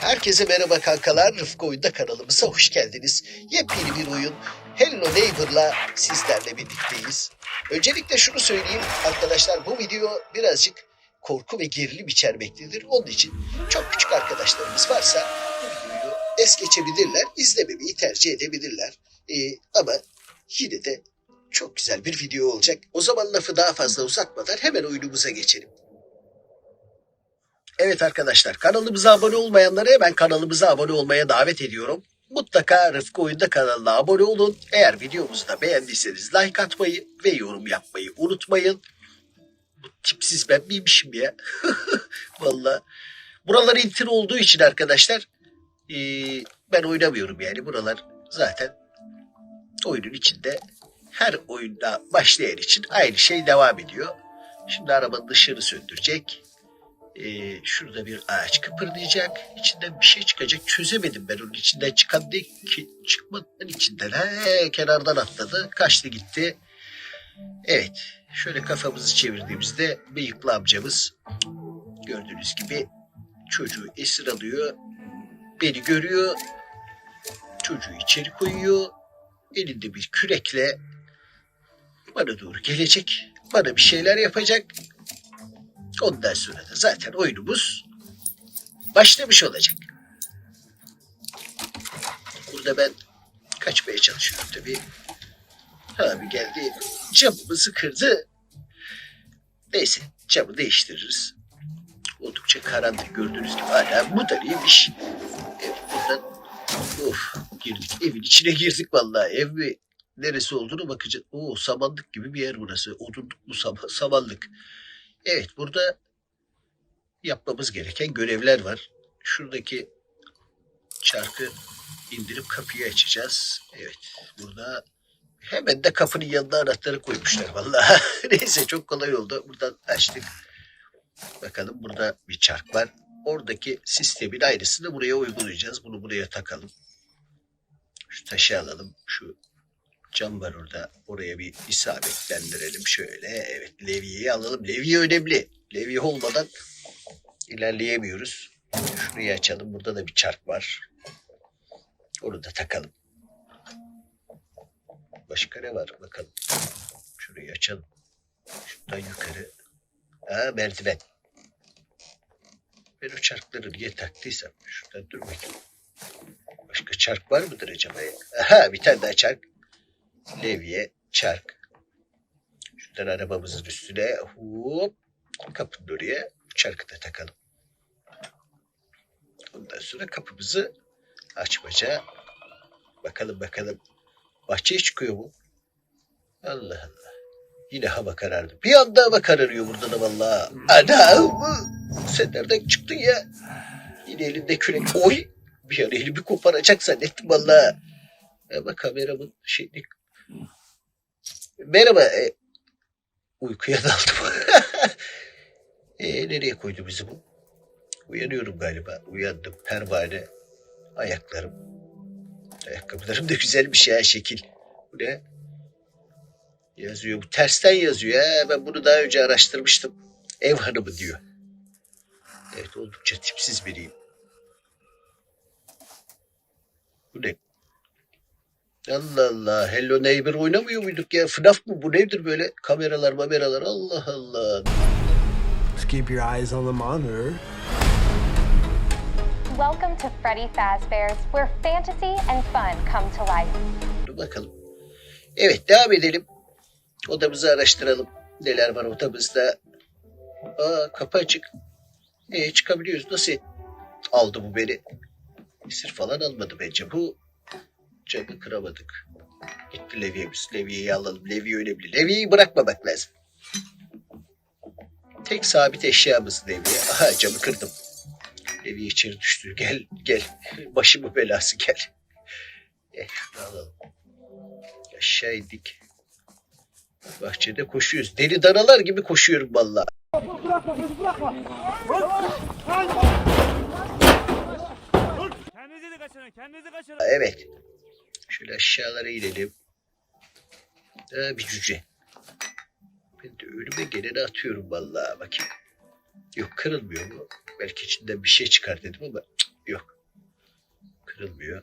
Herkese merhaba kankalar. Rıfkı Oyunda kanalımıza hoş geldiniz. Yepyeni bir oyun Hello Neighbor'la sizlerle birlikteyiz. Öncelikle şunu söyleyeyim arkadaşlar bu video birazcık korku ve gerilim içermektedir. Onun için çok küçük arkadaşlarımız varsa bu videoyu es geçebilirler, izlememeyi tercih edebilirler. Ee, ama yine de çok güzel bir video olacak. O zaman lafı daha fazla uzatmadan hemen oyunumuza geçelim. Evet arkadaşlar kanalımıza abone olmayanları hemen kanalımıza abone olmaya davet ediyorum. Mutlaka Rıfkı Oyunda kanalına abone olun. Eğer videomuzu da beğendiyseniz like atmayı ve yorum yapmayı unutmayın. Bu tipsiz ben miymişim ya? Valla. Buralar intir olduğu için arkadaşlar eee, ben oynamıyorum yani. Buralar zaten oyunun içinde her oyunda başlayan için aynı şey devam ediyor. Şimdi arabanın ışığını söndürecek. Ee, şurada bir ağaç kıpırdayacak. İçinden bir şey çıkacak. Çözemedim ben onun içinden çıkan ne ki çıkmadan içinden. He, kenardan atladı. Kaçtı gitti. Evet. Şöyle kafamızı çevirdiğimizde bıyıklı amcamız gördüğünüz gibi çocuğu esir alıyor. Beni görüyor. Çocuğu içeri koyuyor. Elinde bir kürekle bana doğru gelecek. Bana bir şeyler yapacak. Ondan sonra da zaten oyunumuz başlamış olacak. Burada ben kaçmaya çalışıyorum tabii. Abi geldi camımızı kırdı. Neyse camı değiştiririz. Oldukça karanlık gördüğünüz gibi hala bu da iyiymiş. Evet buradan of girdik evin içine girdik vallahi ev mi neresi olduğunu bakacağız. Oo samanlık gibi bir yer burası. Odunluk mu sam samanlık. Evet burada yapmamız gereken görevler var. Şuradaki çarkı indirip kapıyı açacağız. Evet burada hemen de kapının yanına anahtarı koymuşlar vallahi. Neyse çok kolay oldu. Buradan açtık. Bakalım burada bir çark var. Oradaki sistemin aynısını buraya uygulayacağız. Bunu buraya takalım. Şu taşı alalım. Şu cam var orada. Oraya bir isabetlendirelim şöyle. Evet levyeyi alalım. Levye önemli. Levye olmadan ilerleyemiyoruz. Şurayı açalım. Burada da bir çark var. Onu da takalım. Başka ne var bakalım. Şurayı açalım. Şuradan yukarı. Aa merdiven. Ben o çarkları niye taktıysam. Şuradan dur bakayım. Başka çark var mıdır acaba? Aha bir tane daha çark. Levye, çark. Şuradan arabamızın üstüne hop kapının oraya çarkı da takalım. Ondan sonra kapımızı açmaca bakalım bakalım bahçeye çıkıyor mu? Allah Allah. Yine hava karardı. Bir anda hava kararıyor burada da vallahi. Ana sen nereden çıktın ya? Yine elinde kürek. Oy! Bir an elimi koparacak zannettim vallahi. Ama kameramın şeyini Merhaba. E, uykuya daldım. e, nereye koydu bizi bu? Uyanıyorum galiba. Uyandım. Pervane. Ayaklarım. Ayakkabılarım da güzelmiş ya şekil. Bu ne? Yazıyor. Bu tersten yazıyor. Ha, ben bunu daha önce araştırmıştım. Ev hanımı diyor. Evet oldukça tipsiz biriyim. Bu ne? Allah Allah. Hello Neighbor oynamıyor muyduk ya? FNAF mı bu nedir böyle? Kameralar mameralar. Allah Allah. Just keep your eyes on the monitor. Welcome to Freddy Fazbear's, where fantasy and fun come to life. Dur bakalım. Evet devam edelim. Odamızı araştıralım. Neler var odamızda? Aa kapı açık. E, çıkabiliyoruz. Nasıl aldı bu beni? Esir falan almadı bence. Bu camı kıramadık. Gitti levyemiz. Levyeyi alalım. Levye önemli. Levyeyi bırakmamak lazım. Tek sabit eşyamız levye. Aha camı kırdım. Levye içeri düştü. Gel gel. Başımı belası gel. Gel şunu alalım. Aşağı indik. Bahçede koşuyoruz. Deli danalar gibi koşuyorum vallahi. Kendinizi de kaçırın, kendinizi kaçırın. Evet. Şöyle aşağılara inelim. Daha bir cüce. Ben de önüme geleni atıyorum vallahi bakayım. Yok kırılmıyor mu? Belki içinden bir şey çıkar dedim ama Yok. Kırılmıyor.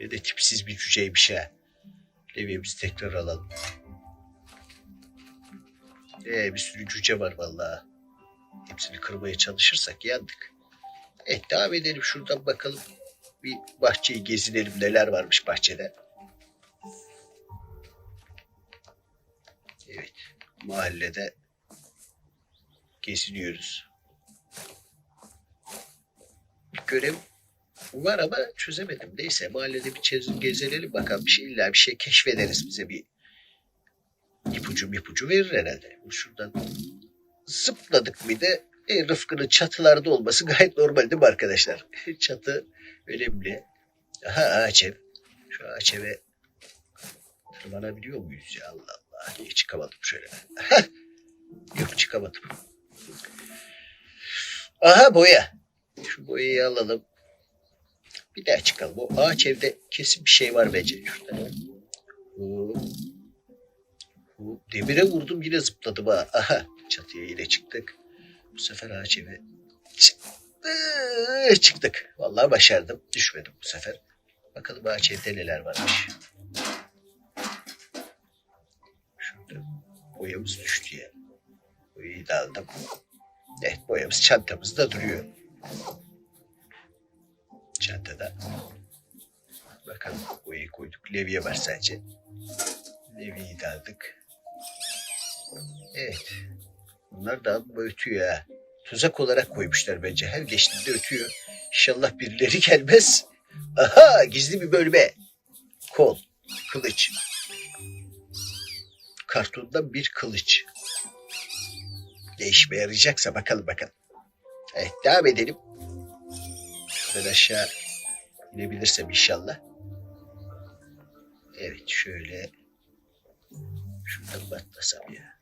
Ne de tipsiz bir cüceymiş ha. Levyemizi tekrar alalım. Ee, bir sürü cüce var vallahi. Hepsini kırmaya çalışırsak yandık. Evet devam edelim şuradan bakalım. Bir bahçeyi gezinelim neler varmış bahçede. Evet mahallede geziniyoruz. Bir görev var ama çözemedim. Neyse mahallede bir çöz- gezinelim bakalım. Bir şey, illa bir şey keşfederiz bize bir ipucu ipucu verir herhalde. Şuradan zıpladık bir de e, Rıfkı'nın çatılarda olması gayet normal değil mi arkadaşlar? Çatı önemli. Aha ağaç ev. Şu ağaç eve tırmanabiliyor muyuz ya Allah Allah. Niye çıkamadım şöyle. Yok çıkamadım. Aha boya. Şu boyayı alalım. Bir daha çıkalım. O ağaç evde kesin bir şey var bence. Şurada. Demire vurdum yine zıpladım ha. Aha çatıya yine çıktık. Bu sefer ağaç eve çık- çıktık. Vallahi başardım. Düşmedim bu sefer. Bakalım ağaç evde neler varmış. Şurada boyamız düştü ya. Boyayı da aldım. Evet boyamız çantamızda duruyor. Çantada. Bakalım boyayı koyduk. Levye var sadece. Levyeyi de aldık. Evet. Bunlar da amma ötüyor ha. Tuzak olarak koymuşlar bence. Her geçtiğinde ötüyor. İnşallah birileri gelmez. Aha gizli bir bölme. Kol, kılıç. Kartondan bir kılıç. Ne işime yarayacaksa bakalım bakalım. Evet devam edelim. Şuradan aşağı inebilirsem inşallah. Evet şöyle. Şuradan mı atlasam ya?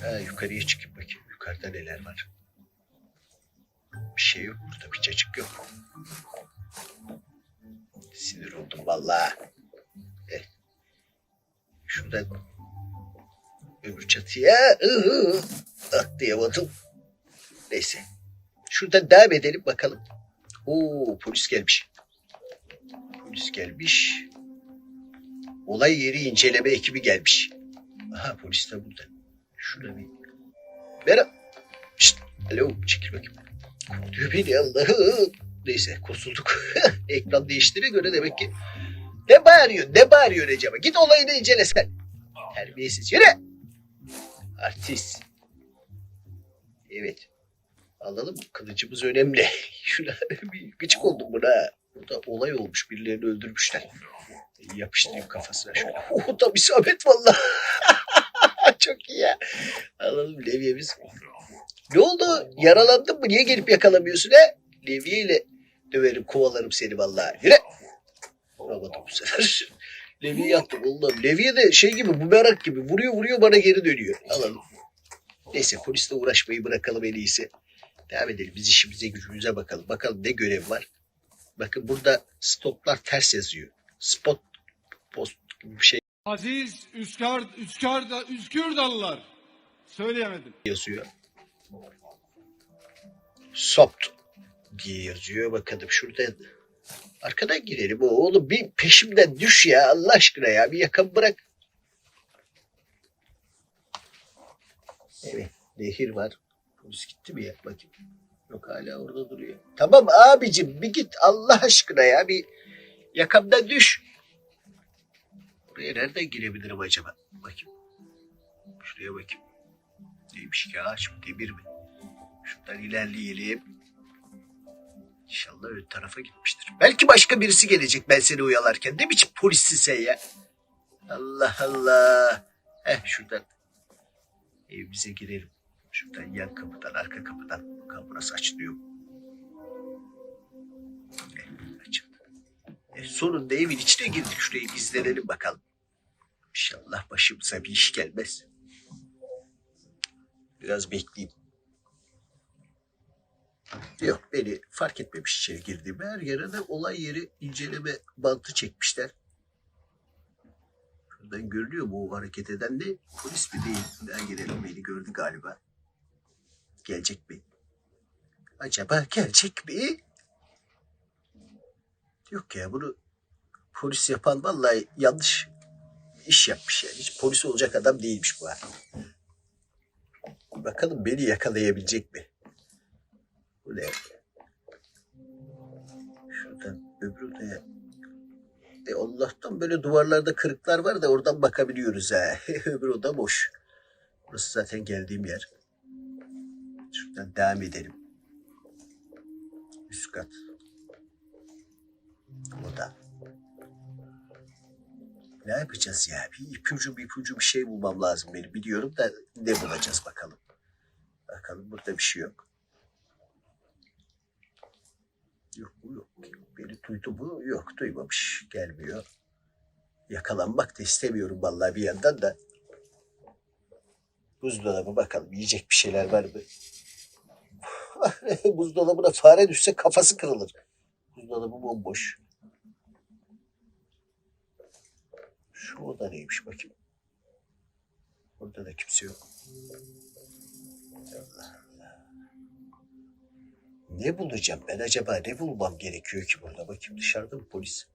Ha, yukarıya çıkıp bakayım. Yukarıda neler var? Bir şey yok burada. Bir cacık yok. Sinir oldum vallahi. Evet. Şuradan öbür çatıya ıhı, atlayamadım. Neyse. Şuradan devam edelim bakalım. Oo polis gelmiş. Polis gelmiş. Olay yeri inceleme ekibi gelmiş. Aha polis de burada. Şurada bir... Merhaba. Şşt. Alo çekil bakayım. Diyor beni Allah'ım. Neyse kurtulduk. Ekran değiştiğine göre demek ki ne bağırıyor ne bağırıyor acaba? Git olayını incele sen. Terbiyesiz yürü. Artist. Evet. Alalım kılıcımız önemli. Şuna bir gıcık oldum buna. Burada olay olmuş birilerini öldürmüşler. Yapıştırayım kafasına şöyle. Oh, tam isabet valla. Çok iyi ya. Alalım levyemiz. Ne oldu? Yaralandın mı? Niye gelip yakalamıyorsun he? Levyeyle döverim kovalarım seni vallahi. Yürü. Vuramadım bu sefer. Levyeyi attım Allah'ım. Levye de şey gibi bumerang gibi vuruyor vuruyor bana geri dönüyor. Alalım. Neyse polisle uğraşmayı bırakalım en iyisi. Devam edelim. Biz işimize gücümüze bakalım. Bakalım ne görev var. Bakın burada stoplar ters yazıyor. Spot post bir şey Aziz Üskar, Üskar, Üskürdallılar. Söyleyemedim. yazıyor. Sopt diye yazıyor. Bakalım şurada arkadan girelim. Oğlum bir peşimden düş ya Allah aşkına ya. Bir yakın bırak. Evet. Nehir var. Polis gitti mi ya? Bakayım. Yok hala orada duruyor. Tamam abicim bir git Allah aşkına ya. Bir yakamdan düş. Buraya nereden girebilirim acaba? Bakayım. Şuraya bakayım. Neymiş ki ağaç mı demir mi? Şuradan ilerleyelim. İnşallah ön tarafa gitmiştir. Belki başka birisi gelecek ben seni oyalarken. Ne biçim polissin sen ya? Allah Allah. Heh şuradan evimize girelim. Şuradan yan kapıdan, arka kapıdan. Bakalım burası açılıyor mu? E, sonunda evin içine girdik. Şurayı izlenelim bakalım. İnşallah başımıza bir iş gelmez. Biraz bekleyeyim. Yok beni fark etmemiş içeri girdiğimi. Her yere de olay yeri inceleme bantı çekmişler. Şuradan görülüyor o hareket eden de polis mi değil. Daha girelim beni gördü galiba. Gelecek mi? Acaba gerçek mi? Yok ya bunu polis yapan vallahi yanlış iş yapmış yani. Hiç polis olacak adam değilmiş bu ha. Bakalım beni yakalayabilecek mi? Bu ne? Şuradan öbür odaya. E Allah'tan böyle duvarlarda kırıklar var da oradan bakabiliyoruz ha. öbür oda boş. Burası zaten geldiğim yer. Şuradan devam edelim. Üst kat. Oda. Ne yapacağız ya? Bir ipucu bir ipucu bir şey bulmam lazım benim. Biliyorum da ne bulacağız bakalım. Bakalım burada bir şey yok. Yok bu yok. Beni duydu mu? Yok duymamış. Gelmiyor. Yakalanmak da istemiyorum vallahi bir yandan da. Buzdolabı bakalım yiyecek bir şeyler var mı? Buzdolabına fare düşse kafası kırılır. Buzdolabı bomboş. Şu oda neymiş bakayım. Burada da kimse yok. Ne bulacağım ben acaba? Ne bulmam gerekiyor ki burada? Bakayım dışarıda mı polis?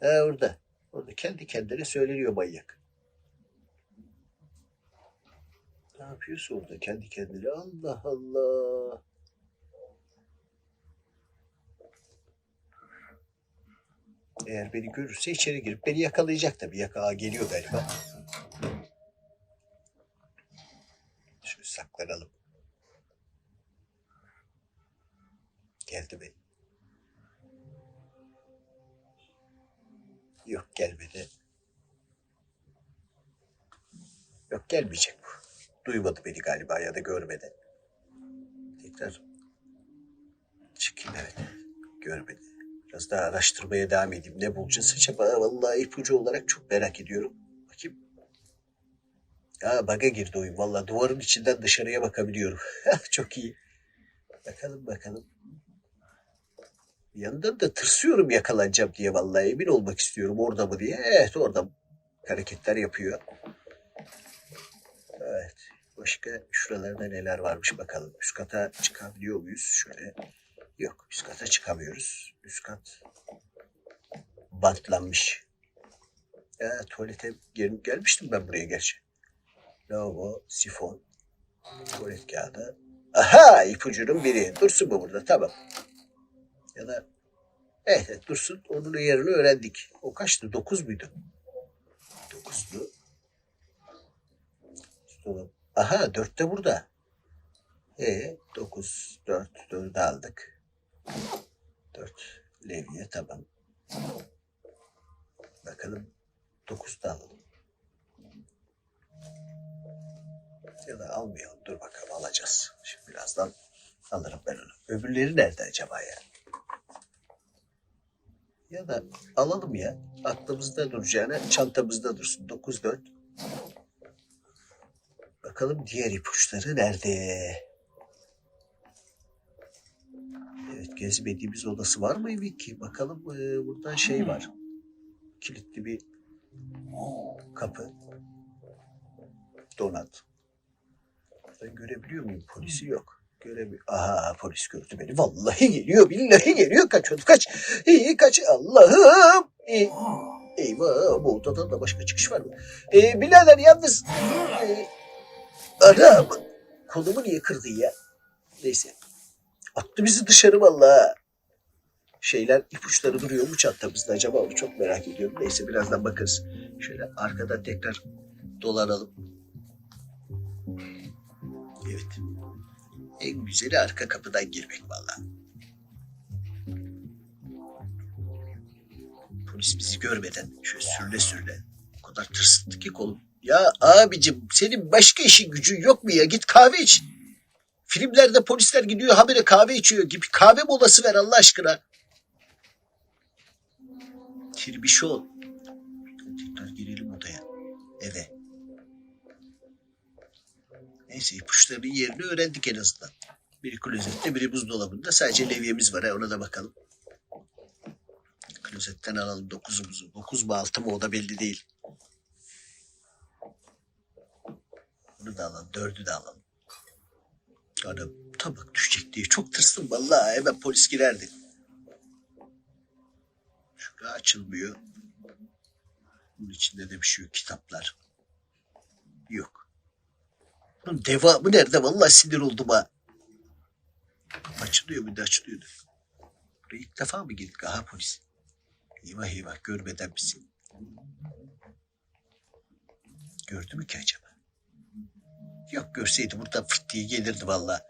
Ha orada. Orada kendi kendine söyleniyor manyak. Ne yapıyorsa orada kendi kendine? Allah Allah. Eğer beni görürse içeri girip beni yakalayacak tabii. Yaka geliyor galiba. Şöyle saklanalım. Geldi mi? Yok gelmedi. Yok gelmeyecek bu. Duymadı beni galiba ya da görmedi. Tekrar çıkayım evet. Görmedi. Biraz daha araştırmaya devam edeyim. Ne bulacağız acaba? Vallahi ipucu olarak çok merak ediyorum. Bakayım. Ya baga girdi oyun. Vallahi duvarın içinden dışarıya bakabiliyorum. çok iyi. Bakalım bakalım. Bir yandan da tırsıyorum yakalanacağım diye vallahi emin olmak istiyorum orada mı diye. Evet orada hareketler yapıyor. Evet. Başka şuralarda neler varmış bakalım. Üst kata çıkabiliyor muyuz? Şöyle. Yok üst kata çıkamıyoruz. Üst kat bantlanmış. Ya tuvalete gel gelmiştim ben buraya gerçi. Lavabo, sifon, tuvalet kağıdı. Aha ipucunun biri. Dursun mu burada? Tamam. Ya da evet, evet dursun. Onun yerini öğrendik. O kaçtı? Dokuz muydu? Dokuzdu. Aha dörtte burada. E dokuz, dört, dördü aldık. Dört levye tamam. Bakalım dokuz da alalım. Ya da almayalım. Dur bakalım alacağız. Şimdi birazdan alırım ben onu. Öbürleri nerede acaba ya? Ya da alalım ya. Aklımızda duracağına çantamızda dursun. Dokuz dört. Bakalım diğer ipuçları nerede? Evet gezmediğimiz odası var mıydı ki? Bakalım ee, buradan şey var. Kilitli bir kapı. Donat. Ben görebiliyor muyum? Polisi yok. Göremiyor. Aha polis gördü beni. Vallahi geliyor. Billahi geliyor. Kaç hadi kaç. İyi kaç. Allah'ım. İyi. Eyvah bu odadan da başka çıkış var mı? Ee, birader yalnız ee, Anam. Kolumu niye kırdın ya? Neyse. Attı bizi dışarı vallahi. Şeyler ipuçları duruyor mu çantamızda acaba onu çok merak ediyorum. Neyse birazdan bakarız. Şöyle arkadan tekrar dolanalım. Evet. En güzeli arka kapıdan girmek vallahi. Polis bizi görmeden şöyle sürle sürle. O kadar tırsıttı ki kolum. Ya abicim senin başka işin gücün yok mu ya? Git kahve iç. Filmlerde polisler gidiyor habire kahve içiyor gibi kahve molası ver Allah aşkına. Tirbişon. Tekrar girelim odaya. Eve. Neyse ipuçlarının yerini öğrendik en azından. Biri klozette biri buzdolabında. Sadece levyemiz var ha ona da bakalım. Klozetten alalım dokuzumuzu. Dokuz mu altı mı o da belli değil. Bunu da alalım. Dördü de alalım. Anam tabak düşecek diye çok tırstım vallahi hemen polis girerdi. Şurada açılmıyor. Bunun içinde de bir şey yok. Kitaplar. Yok. Bunun devamı nerede? Vallahi sinir oldum ha. Açılıyor mu? de açılıyordu. Buraya ilk defa mı girdik? Aha polis. Eyvah eyvah görmeden bizi. Gördü mü ki acaba? Yok görseydi buradan fırt diye gelirdi vallahi.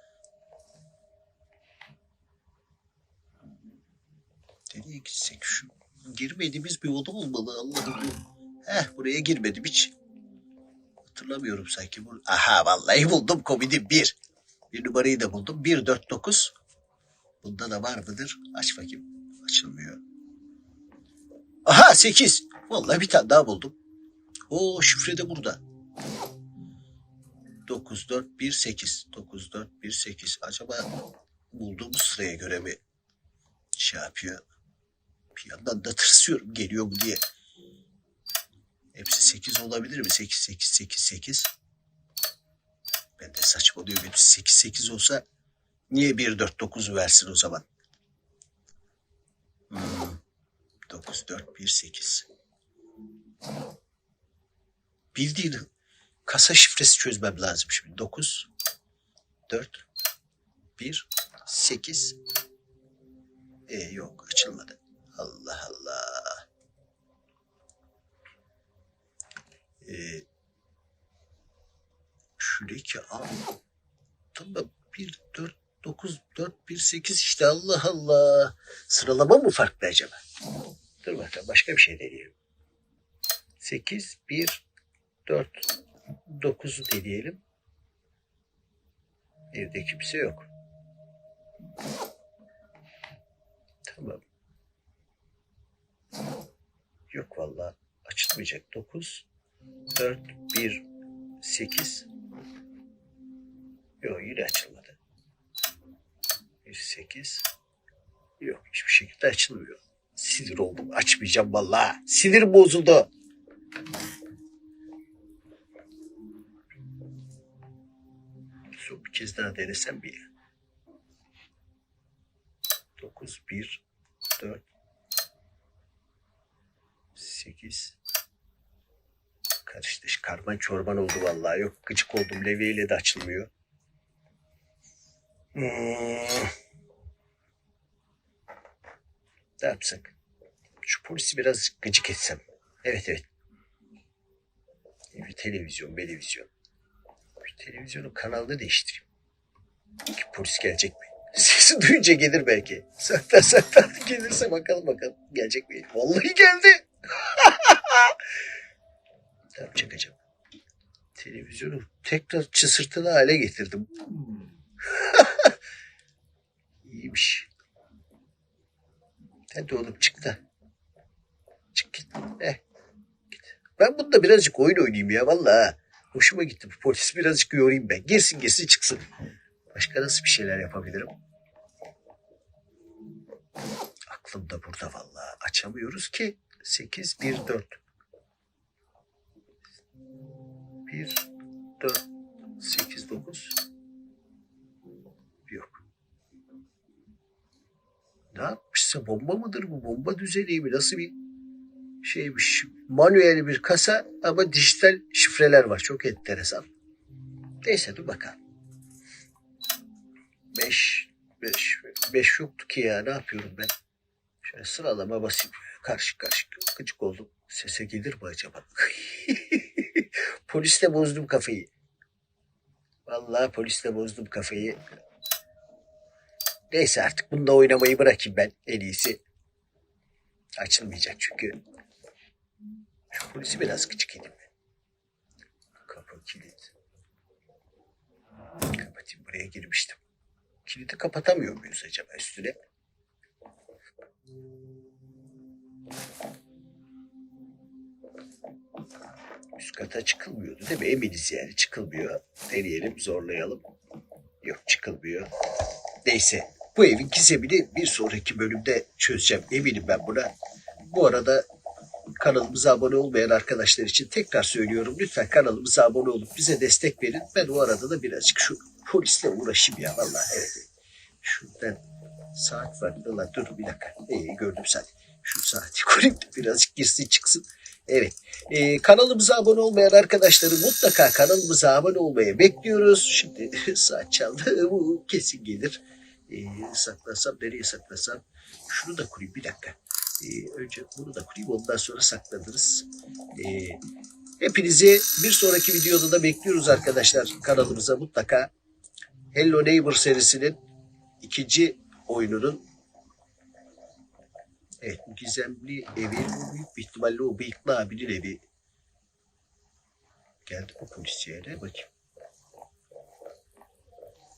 Nereye gitsek şu girmediğimiz bir oda olmalı Allah'ım. Heh buraya girmedim hiç. Hatırlamıyorum sanki. Bu... Aha vallahi buldum komedi bir. Bir numarayı da buldum. 149. Bunda da var mıdır? Aç bakayım. Açılmıyor. Aha 8. Vallahi bir tane daha buldum. O şifre de burada. 9418. 9418. Acaba bulduğumuz sıraya göre mi şey yapıyor? Bir yandan da tırsıyorum geliyor mu diye. Hepsi 8 olabilir mi? 8, 8, 8, 8. Ben de saçmalıyorum. Hepsi 8, 8 olsa niye 1, 4, 9'u versin o zaman? Hmm. 9, 4, 1, 8. Bildiğin kasa şifresi çözmem lazım şimdi. 9, 4, 1, 8. E yok açılmadı. Allah Allah. Ee, şuradaki A. Tamam 1, 4, 9, 4, 1, 8 işte Allah Allah. Sıralama mı farklı acaba? Dur bakalım başka bir şey deneyelim. 8, 1, 4, 9'u deneyelim. Evde kimse yok. Tamam. Yok vallahi açılmayacak. 9, 4, 1, 8. Yok yine açılmadı. 1, 8. Yok hiçbir şekilde açılmıyor. Sinir oldum. Açmayacağım vallahi. Sinir bozuldu. Son bir kez daha denesem bir. 9, 1, 4, 8. Karıştı. Karman çorban oldu vallahi. Yok gıcık oldum. Levyeyle de açılmıyor. Hmm. Ne yapsak? Şu polisi biraz gıcık etsem. Evet evet. Bir televizyon, televizyon. Bir televizyonun kanalını değiştireyim. Ki polis gelecek mi? Sesi duyunca gelir belki. Saklan saklan gelirse bakalım bakalım. Gelecek mi? Vallahi geldi. ne yapacak acaba? Televizyonu tekrar çısırtılı hale getirdim. İyiymiş. Hadi oğlum çık da. Çık git. Eh, git. Ben bunda birazcık oyun oynayayım ya vallahi. Hoşuma gitti bu polis birazcık yorayım ben. Girsin girsin çıksın. Başka nasıl bir şeyler yapabilirim? Aklım da burada vallahi. Açamıyoruz ki. 8, 1, 4. 1, 4, 8, 9. Yok. Ne yapmışsa bomba mıdır bu? Bomba düzeni mi? Nasıl bir şeymiş? Manuel bir kasa ama dijital şifreler var. Çok enteresan. Neyse dur bakalım. 5 5 5 yoktu ki ya. Ne yapıyorum ben? Şöyle sıralama basayım. Karışık karışık. Gıcık oldum. Sese gelir mi acaba? Polisle bozdum kafayı. Vallahi polisle bozdum kafayı. Neyse artık bunda oynamayı bırakayım ben en iyisi. Açılmayacak çünkü. Şu polisi biraz gıcık edeyim. Kapı kilit. Kapatayım buraya girmiştim. Kilidi kapatamıyor muyuz acaba üstüne? Üst kata çıkılmıyordu değil mi? Eminiz yani çıkılmıyor. Deneyelim zorlayalım. Yok çıkılmıyor. Neyse bu evin gizemini bir sonraki bölümde çözeceğim. Eminim ben buna. Bu arada kanalımıza abone olmayan arkadaşlar için tekrar söylüyorum. Lütfen kanalımıza abone olup bize destek verin. Ben o arada da birazcık şu polisle uğraşayım ya vallahi evet. Şuradan saat var lan dur bir dakika. İyi gördüm saat. Şu saati koyayım da birazcık girsin çıksın. Evet. Ee, kanalımıza abone olmayan arkadaşları mutlaka kanalımıza abone olmaya bekliyoruz. Şimdi saat çaldı. Bu kesin gelir. Ee, saklasam nereye saklasam. Şunu da kurayım bir dakika. Ee, önce bunu da kurayım ondan sonra saklanırız. Ee, hepinizi bir sonraki videoda da bekliyoruz arkadaşlar. Kanalımıza mutlaka Hello Neighbor serisinin ikinci oyununun Evet bu gizemli evi bu büyük bir ihtimalle o bıyıklı abinin evi. Geldi bu polis yerine bakayım.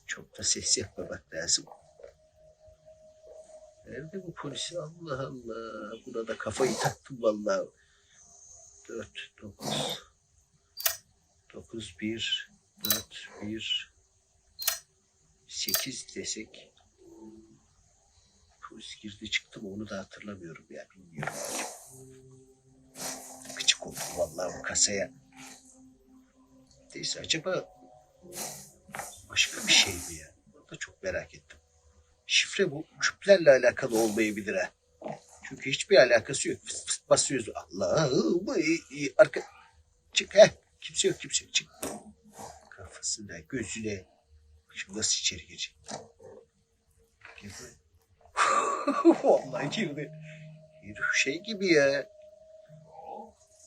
Çok da ses yapmamak lazım. Nerede bu polis? Allah Allah. Buna da kafayı taktım vallahi. 4, 9, 9, 1, 4, 1, 8 desek. Polis girdi çıktı mı onu da hatırlamıyorum ya bilmiyorum. Gıcık oldum vallahi bu kasaya. Neyse acaba başka bir şey mi ya? Onu da çok merak ettim. Şifre bu küplerle alakalı olmayabilir ha. Çünkü hiçbir alakası yok. Fıst fıst basıyoruz. Allah'ım. Arka... Çık he. Kimse yok kimse yok. Çık. Kafasına, gözüne. Şimdi nasıl içeri girecek? Buraya. Vallahi girdi. Şey gibi ya.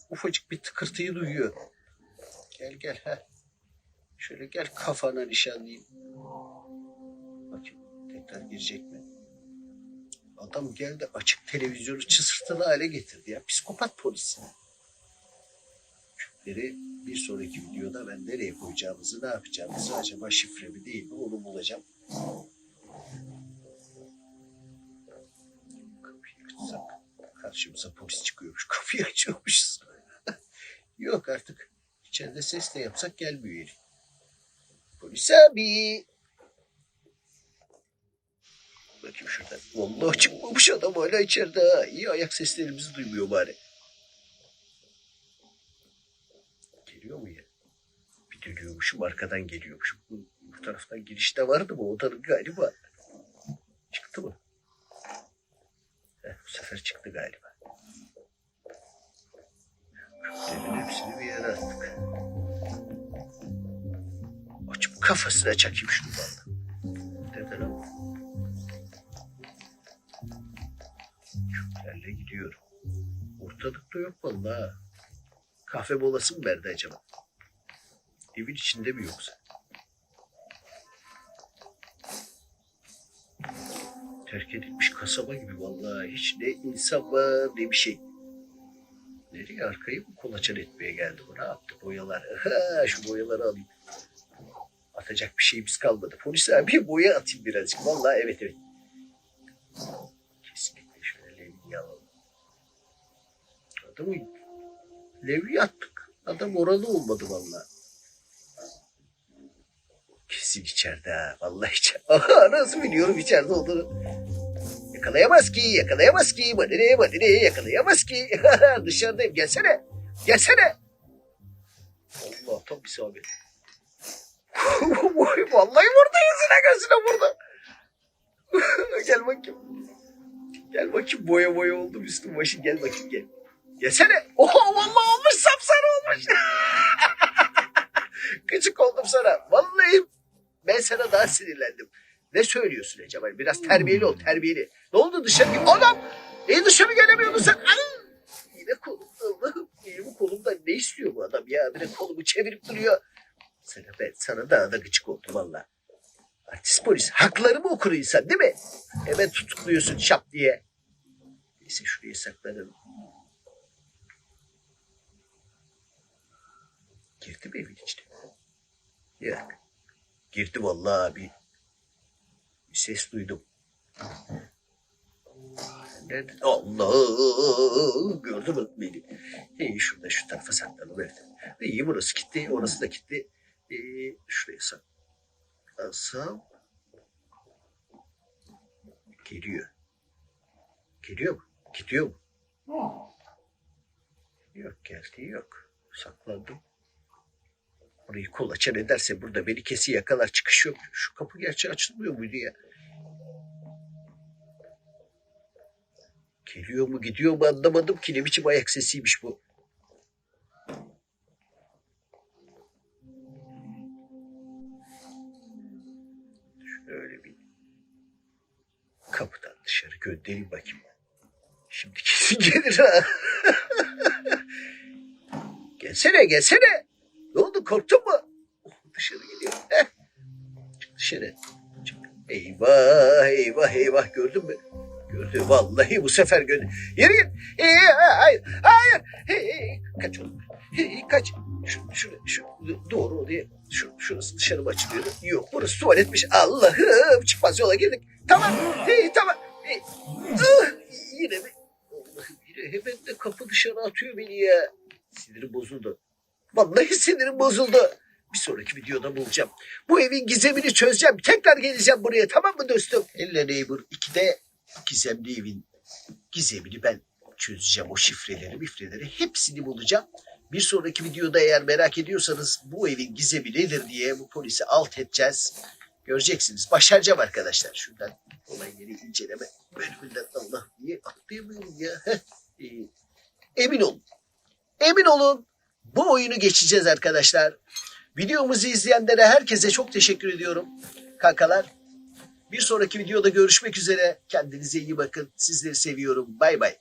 Ufacık bir tıkırtıyı duyuyor. Gel gel ha. Şöyle gel kafana nişanlayayım. Bakayım tekrar girecek mi? Adam geldi açık televizyonu çısırtılı hale getirdi ya. Psikopat polis. Küpleri bir sonraki videoda ben nereye koyacağımızı, ne yapacağımızı acaba şifre mi değil mi onu bulacağım. Kapıyı açsak karşımıza polis çıkıyormuş. Kapıyı açıyormuşuz. Yok artık. İçeride ses de yapsak gelmiyor herif. Polis abi. Bakayım şuradan. Vallahi çıkmamış adam hala içeride ha. İyi ayak seslerimizi duymuyor bari. Geliyor mu ya? Bir dönüyormuşum arkadan geliyormuşum. Bu, bu taraftan girişte vardı mı? Odanın galiba. Çıktı mı? Heh, bu sefer çıktı galiba. Küplerin hepsini bir yere attık. Açıp kafasına çakayım şunu valla. Neden ama? Küplerle gidiyorum. Ortalıkta yok vallahi. Kahve molası mı verdi acaba? Evin içinde mi yoksa? Terk edilmiş kasaba gibi vallahi. Hiç ne insan var ne bir şey. Nereye arkayı mı kolaçan etmeye geldi bu? Ne yaptı boyalar? Ha, şu boyaları alayım. Atacak bir şeyimiz kalmadı. Polis abi boya atayım birazcık. Vallahi evet evet. Kesinlikle şöyle levyeyi alalım. Adamı levye attık. Adam oralı olmadı vallahi. Kesin içeride ha. Vallahi içeride. Nasıl biliyorum içeride olduğunu. Yakalayamaz ki, yakalayamaz ki. Badire, badire, yakalayamaz ki. Dışarıdayım. Gelsene. Gelsene. Allah tam isabet. Vay, Vallahi vurdu yüzüne gözüne vurdu. gel bakayım. Gel bakayım boya boya oldum üstüm başım. Gel bakayım gel. Gelsene. Oha vallahi olmuş sapsarı olmuş. Gıcık oldum sana. Vallahi ben sana daha sinirlendim. Ne söylüyorsun acaba? Biraz terbiyeli ol, terbiyeli. Ne oldu dışarı? Adam! E dışarı gelemiyordun sen. Ay! Yine kolum Allah'ım. Benim kolumda ne istiyor bu adam ya? Bir de kolumu çevirip duruyor. Sana ben sana daha da gıcık oldum valla. Artist polis haklarımı okur insan değil mi? Hemen tutukluyorsun şap diye. Neyse şuraya saklanalım. Girdi mi evin içine? Yok. Girdi vallahi abi. Bir ses duydum. Nerede? Allah! Gördü mü beni? İyi şurada şu tarafa saklanalım evet. İyi burası kilitli, orası da kilitli. Ee, şuraya saklansam. Geliyor. Geliyor mu? Gidiyor mu? Yok geldi yok. Saklandım. Burayı kolaçan ederse burada beni kesi yakalar çıkış yok. Şu kapı gerçi açılmıyor muydu ya? Geliyor mu gidiyor mu anlamadım ki ne biçim ayak sesiymiş bu. Şöyle bir kapıdan dışarı göndereyim bakayım. Şimdi kesin gelir ha. gelsene gelsene. Oldu korktun mu? Oh, dışarı gidiyor. Heh. Çık dışarı. Çık. Eyvah eyvah eyvah gördün mü? Gördü vallahi bu sefer gördü. Yürü git. Ee, hayır hayır. Hey, kaç oğlum. Hey, kaç. Şu, şu, şu doğru diye. Şu, şurası dışarı mı açılıyor? Yok burası tuvaletmiş. Allah'ım çıkmaz yola girdik. Tamam. Hey, tamam. Ah, yine mi? Allah'ım yine hemen de kapı dışarı atıyor beni ya. Sinirim bozuldu. Vallahi sinirim bozuldu. Bir sonraki videoda bulacağım. Bu evin gizemini çözeceğim. Tekrar geleceğim buraya tamam mı dostum? Elle Neighbor 2'de gizemli evin gizemini ben çözeceğim. O şifreleri, mifreleri hepsini bulacağım. Bir sonraki videoda eğer merak ediyorsanız bu evin gizemi nedir diye bu polisi alt edeceğiz. Göreceksiniz. Başaracağım arkadaşlar. Şuradan olayları inceleme bölümünden Allah niye atlayamıyorum ya. Emin olun. Emin olun bu oyunu geçeceğiz arkadaşlar. Videomuzu izleyenlere herkese çok teşekkür ediyorum. Kankalar bir sonraki videoda görüşmek üzere. Kendinize iyi bakın. Sizleri seviyorum. Bay bay.